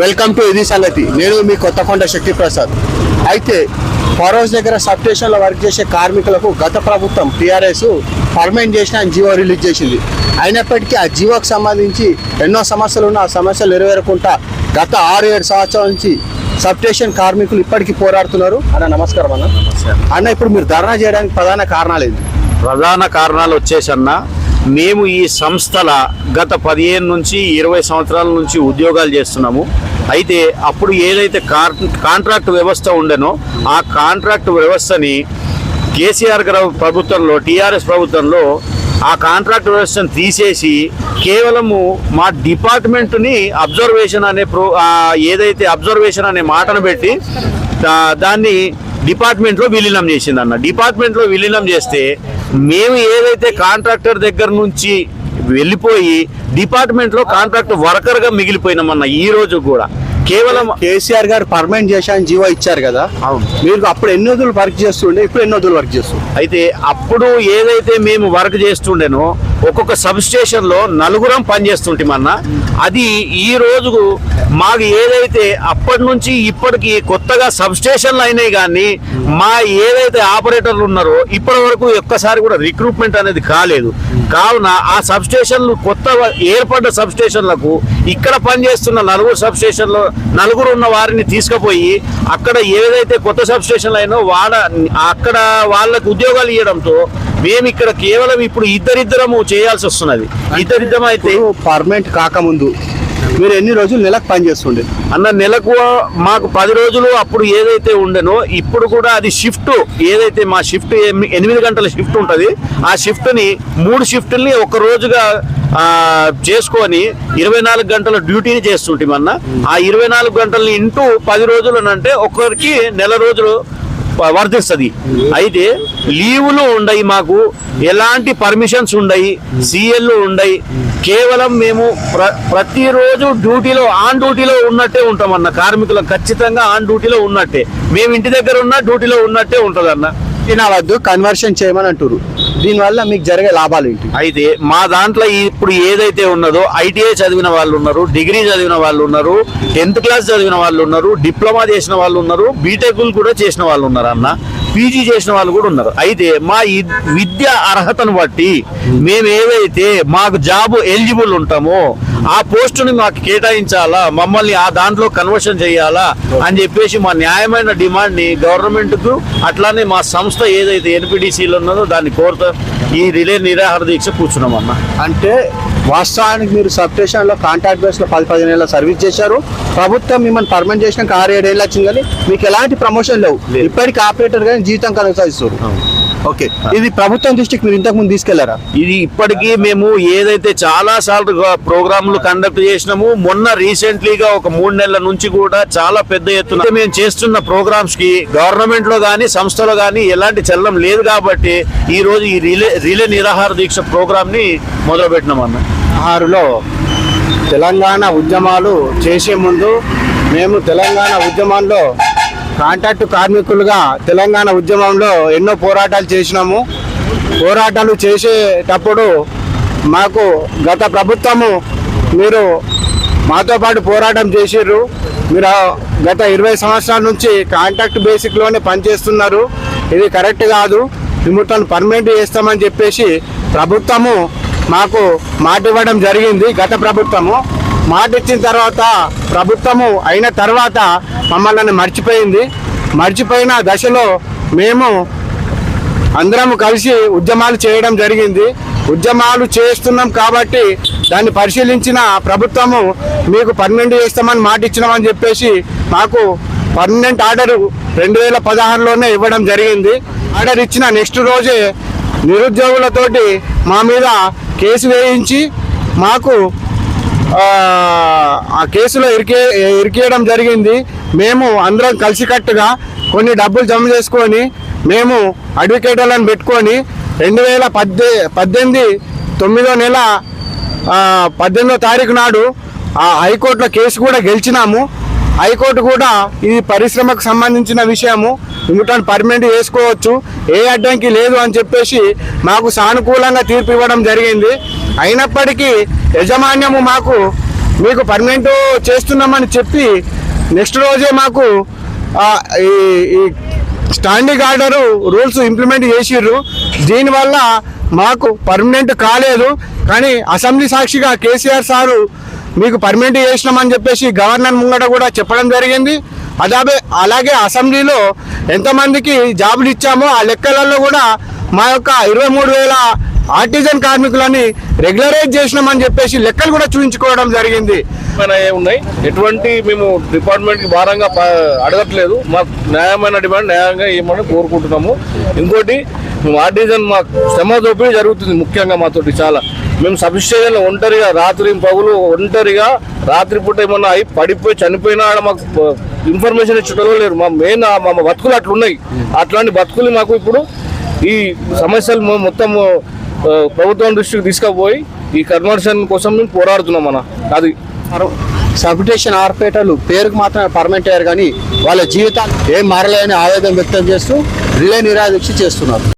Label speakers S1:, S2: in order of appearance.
S1: Welcome to ఇది సంగతి. నేను మీ కొత్తకొండ శక్తి ప్రసాద్ అయితే ఫారోస్ దగ్గర సబ్ స్టేషన్లో వర్క్ చేసే కార్మికులకు గత ప్రభుత్వం టీఆర్ఎస్ పర్మనెంట్ చేసిన జీవో రిలీజ్ చేసింది. అయినప్పటికీ ఆ జీవోకి సంబంధించి ఎన్నో సమస్యలు ఉన్న ఆ సమస్యలు నెరవేరకుండా గత ఆరు ఏడు సంవత్సరాల నుంచి సబ్ స్టేషన్ కార్మికులు ఇప్పటికీ పోరాడుతున్నారు. అన్న నమస్కారం అన్న. అన్న ఇప్పుడు మీరు ధర్నా చేయడానికి ప్రధాన కారణాలు ఏంటి?
S2: ప్రధాన కారణాలు వచ్చేసన్న మేము ఈ సంస్థల గత పదిహేను నుంచి ఇరవై సంవత్సరాల నుంచి ఉద్యోగాలు చేస్తున్నాము. అయితే అప్పుడు ఏదైతే కాంట్రాక్ట్ వ్యవస్థ ఉండెనో ఆ కాంట్రాక్ట్ వ్యవస్థని కేసీఆర్ గారి ప్రభుత్వంలో టీఆర్ఎస్ ప్రభుత్వంలో ఆ కాంట్రాక్ట్ వ్యవస్థను తీసేసి కేవలము మా డిపార్ట్మెంట్ని అబ్జర్వేషన్ అనే ప్రో ఏదైతే అబ్జర్వేషన్ అనే మాటను పెట్టి దాన్ని డిపార్ట్మెంట్లో విలీనం చేసింది అన్న డిపార్ట్మెంట్లో విలీనం చేస్తే మేము ఏదైతే కాంట్రాక్టర్ దగ్గర నుంచి వెళ్ళిపోయి డిపార్ట్మెంట్లో కాంట్రాక్ట్ వర్కర్గా మిగిలిపోయినామన్న ఈ రోజు కూడా. కేవలం
S1: కేసీఆర్ గారు పర్మనెంట్ చేశాను జీవో ఇచ్చారు కదా.
S2: అవును.
S1: మీరు అప్పుడు ఎన్ని రోజులు వర్క్ చేస్తుండే? ఇప్పుడు ఎన్ని రోజులు వర్క్ చేస్తుండే?
S2: అయితే అప్పుడు ఏదైతే మేము వర్క్ చేస్తుండేనో ఒక్కొక్క సబ్ స్టేషన్లో లో నలుగురం పనిచేస్తుంటామన్న. అది ఈ రోజు మాకు ఏదైతే అప్పటి నుంచి ఇప్పటికి కొత్తగా సబ్ స్టేషన్లు అయినాయి కానీ మా ఏదైతే ఆపరేటర్లు ఉన్నారో ఇప్పటి వరకు ఒక్కసారి కూడా రిక్రూట్మెంట్ అనేది కాలేదు. కావున ఆ సబ్ స్టేషన్లు కొత్త ఏర్పడ్డ సబ్ స్టేషన్లకు ఇక్కడ పనిచేస్తున్న నలుగురు సబ్ స్టేషన్లో నలుగురు ఉన్న వారిని తీసుకుపోయి అక్కడ ఏదైతే కొత్త సబ్ స్టేషన్లు అయినో వాడ అక్కడ వాళ్ళకు ఉద్యోగాలు ఇవ్వడంతో మేము ఇక్కడ కేవలం ఇప్పుడు ఇద్దరిద్దరము చేయాల్సి వస్తున్నది. ఇద్దరిద్దరం అయితే
S1: పర్మనెంట్ కాకముందు మీరు ఎన్ని రోజులు నెలకు పని చేస్తుండే?
S2: అన్న నెలకు మాకు పది రోజులు అప్పుడు ఏదైతే ఉండెనో ఇప్పుడు కూడా అది షిఫ్ట్ ఏదైతే మా షిఫ్ట్ ఎనిమి- ఎనిమిది గంటల షిఫ్ట్ ఉంటుంది ఆ షిఫ్ట్ని మూడు షిఫ్ట్ని ఒక రోజుగా ఆ, చేసుకొని ఇరవై నాలుగు గంటల డ్యూటీని చేస్తుంటాం అన్న ఆ ఇరవై నాలుగు గంటలని ఇంటూ పది రోజులు అంటే ఒక్కరికి నెల రోజులు వర్తిస్తుంది. అయితే లీవులు ఉండయి మాకు ఎలాంటి పర్మిషన్స్ ఉండయి సీఎల్లు ఉండయి. కేవలం మేము ప్ర ప్రతిరోజు డ్యూటీలో ఆన్ డ్యూటీలో ఉన్నట్టే ఉంటామన్న. కార్మికులు ఖచ్చితంగా ఆన్ డ్యూటీలో ఉన్నట్టే. మేము ఇంటి దగ్గర ఉన్న డ్యూటీలో ఉన్నట్టే ఉంటుందన్న.
S1: వద్దు కన్వర్షన్ చేయమని అంటారు దీనివల్ల మీకు జరిగే లాభాలు ఏంటి?
S2: అయితే మా దాంట్లో ఇప్పుడు ఏదైతే ఉన్నదో ఐటీఐ చదివిన వాళ్ళు ఉన్నారు డిగ్రీ చదివిన వాళ్ళు ఉన్నారు టెన్త్ క్లాస్ చదివిన వాళ్ళు ఉన్నారు డిప్లొమా చేసిన వాళ్ళు ఉన్నారు బీటెక్లు కూడా చేసిన వాళ్ళు ఉన్నారు అన్న. పీజీ చేసిన వాళ్ళు కూడా ఉన్నారు. అయితే మా ఈ విద్య అర్హతను బట్టి మేము ఏదైతే మాకు జాబ్ ఎలిజిబుల్ ఉంటామో ఆ పోస్టుని మాకు కేటాయించాలా మమ్మల్ని ఆ దాంట్లో కన్వర్షన్ చేయాలా అని చెప్పేసి మా న్యాయమైన డిమాండ్ని గవర్నమెంట్కు అట్లానే మా సంస్థ ఏదైతే ఎన్పిడిసిలో ఉన్నదో దాన్ని కోరుతా ఈ రిలే నిరాహార దీక్ష కూర్చున్నాం అన్న
S1: అంటే వాస్తవానికి మీరు సబ్ స్టేషన్లో కాంట్రాక్ట్ బేస్లో పది పదిహేను ఏళ్ళ సర్వీస్ చేశారు. ప్రభుత్వం మిమ్మల్ని పర్మనెంట్ చేసినాక ఆరు ఏడు ఏళ్ళు వచ్చింది కానీ మీకు ఎలాంటి ప్రమోషన్ లేవు. ఇప్పటికి ఆపరేటర్ కానీ జీతం కొనసాగిస్తారు ఓకే. ఇది ప్రభుత్వం దృష్టికి మీరు ఇంతకు ముందు తీసుకెళ్ళారా?
S2: ఇది ఇప్పటికీ మేము ఏదైతే చాలా సార్లు ప్రోగ్రాంలు కండక్ట్ చేసినాము మొన్న రీసెంట్లీగా ఒక మూడు నెలల నుంచి కూడా చాలా పెద్ద ఎత్తున మేము చేస్తున్న ప్రోగ్రామ్స్కి గవర్నమెంట్లో గానీ సంస్థలో గానీ ఎలాంటి చలనం లేదు కాబట్టి ఈ రోజు ఈ రిలే రిలే నిరాహార దీక్ష ప్రోగ్రామ్ని మొదలు పెట్టినాం అన్న.
S1: ఆరులో తెలంగాణ ఉద్యమాలు చేసే ముందు మేము తెలంగాణ ఉద్యమంలో కాంట్రాక్టు కార్మికులుగా తెలంగాణ ఉద్యమంలో ఎన్నో పోరాటాలు చేసినాము. పోరాటాలు చేసేటప్పుడు మాకు గత ప్రభుత్వము మీరు మాతో పాటు పోరాటం చేసిర్రు. మీరు గత ఇరవై సంవత్సరాల నుంచి కాంట్రాక్ట్ బేసిక్లోనే పనిచేస్తున్నారు. ఇది కరెక్ట్ కాదు. మిమ్మల్ని పర్మనెంట్ చేస్తామని చెప్పేసి ప్రభుత్వము మాకు మాట ఇవ్వడం జరిగింది. గత ప్రభుత్వము. మాట ఇచ్చిన తర్వాత ప్రభుత్వము అయిన తర్వాత మమ్మల్ని మర్చిపోయింది. మర్చిపోయిన దశలో మేము అందరం కలిసి ఉద్యమాలు చేయడం జరిగింది. ఉద్యమాలు చేస్తున్నాం కాబట్టి దాన్ని పరిశీలించిన ప్రభుత్వము మీకు పర్మనెంట్ చేస్తామని మాట ఇచ్చినామని చెప్పేసి మాకు పర్మనెంట్ ఆర్డర్ రెండు వేల పదహారులోనే ఇవ్వడం జరిగింది. ఆర్డర్ ఇచ్చిన నెక్స్ట్ రోజే నిరుద్యోగులతోటి మా మీద కేసు వేయించి మాకు ఆ, ఆ కేసులో ఇరికే ఇరికేయడం జరిగింది. మేము అందరం కలిసికట్టుగా కొన్ని డబ్బులు జమ చేసుకొని మేము అడ్వకేటర్లను పెట్టుకొని రెండు వేల పద్దె పద్దెనిమిది తొమ్మిదో నెల పద్దెనిమిదో తారీఖు నాడు ఆ హైకోర్టులో కేసు కూడా గెలిచినాము. హైకోర్టు కూడా ఈ పరిశ్రమకు సంబంధించిన విషయము ఇమిటాన్ని పర్మనెంట్ చేసుకోవచ్చు. ఏ అడ్డంకి లేదు అని చెప్పేసి మాకు సానుకూలంగా తీర్పు ఇవ్వడం జరిగింది. అయినప్పటికీ యజమాన్యము మాకు మీకు పర్మనెంట్ చేస్తున్నామని చెప్పి నెక్స్ట్ రోజే మాకు ఈ స్టాండింగ్ ఆర్డరు రూల్స్ ఇంప్లిమెంట్ చేసిర్రు. దీనివల్ల మాకు పర్మనెంట్ కాలేదు. కానీ అసెంబ్లీ సాక్షిగా కేసీఆర్ సారు మీకు పర్మనెంట్ చేసినామని చెప్పేసి గవర్నర్ ముంగట కూడా చెప్పడం జరిగింది. అదాబే అలాగే అసెంబ్లీలో ఎంతమందికి జాబులు ఇచ్చామో ఆ లెక్కలలో కూడా మా యొక్క ఇరవై మూడు వేల ఆర్టిజన్ కార్మికులని రెగ్యులరైజ్ చేసినామని చెప్పేసి లెక్కలు కూడా చూపించుకోవడం జరిగింది.
S3: పైన ఉన్నాయి? ఎటువంటి మేము డిపార్ట్మెంట్కి భారంగా ప- అడగట్లేదు. మాకు న్యాయమైన డిమాండ్ న్యాయంగా ఏమని కోరుకుంటున్నాము. ఇంకోటి మేము ఆర్టిజన్ మా శ్రమ దోపిడీ జరుగుతుంది ముఖ్యంగా మాతోటి చాలా. మేము సబ్స్టేషన్లో ఒంటరిగా రాత్రి పగులు ఒంటరిగా రాత్రిపూట ఏమన్నా అయి పడిపోయి చనిపోయినా ఆడ మాకు ఇన్ఫర్మేషన్ ఇచ్చేటోళ్ళు లేరు. మా మెయిన్ మా బతుకులు అట్లున్నాయి అట్లాంటి బతుకులు మాకు ఇప్పుడు ఈ సమస్యలు మొత్తం ప్రభుత్వం దృష్టికి తీసుకుపోయి ఈ కన్వర్షన్ కోసం మేము పోరాడుతున్నాం అన్న. అది
S4: సబ్స్టేషన్ ఆర్పేటర్లు పేరుకు మాత్రమే పర్మనెంట్ అయ్యారు కానీ వాళ్ళ జీవితాలు ఏం మారలేని ఆవేదన వ్యక్తం చేస్తూ రిలే నిరాదీక్ష చేస్తున్నారు.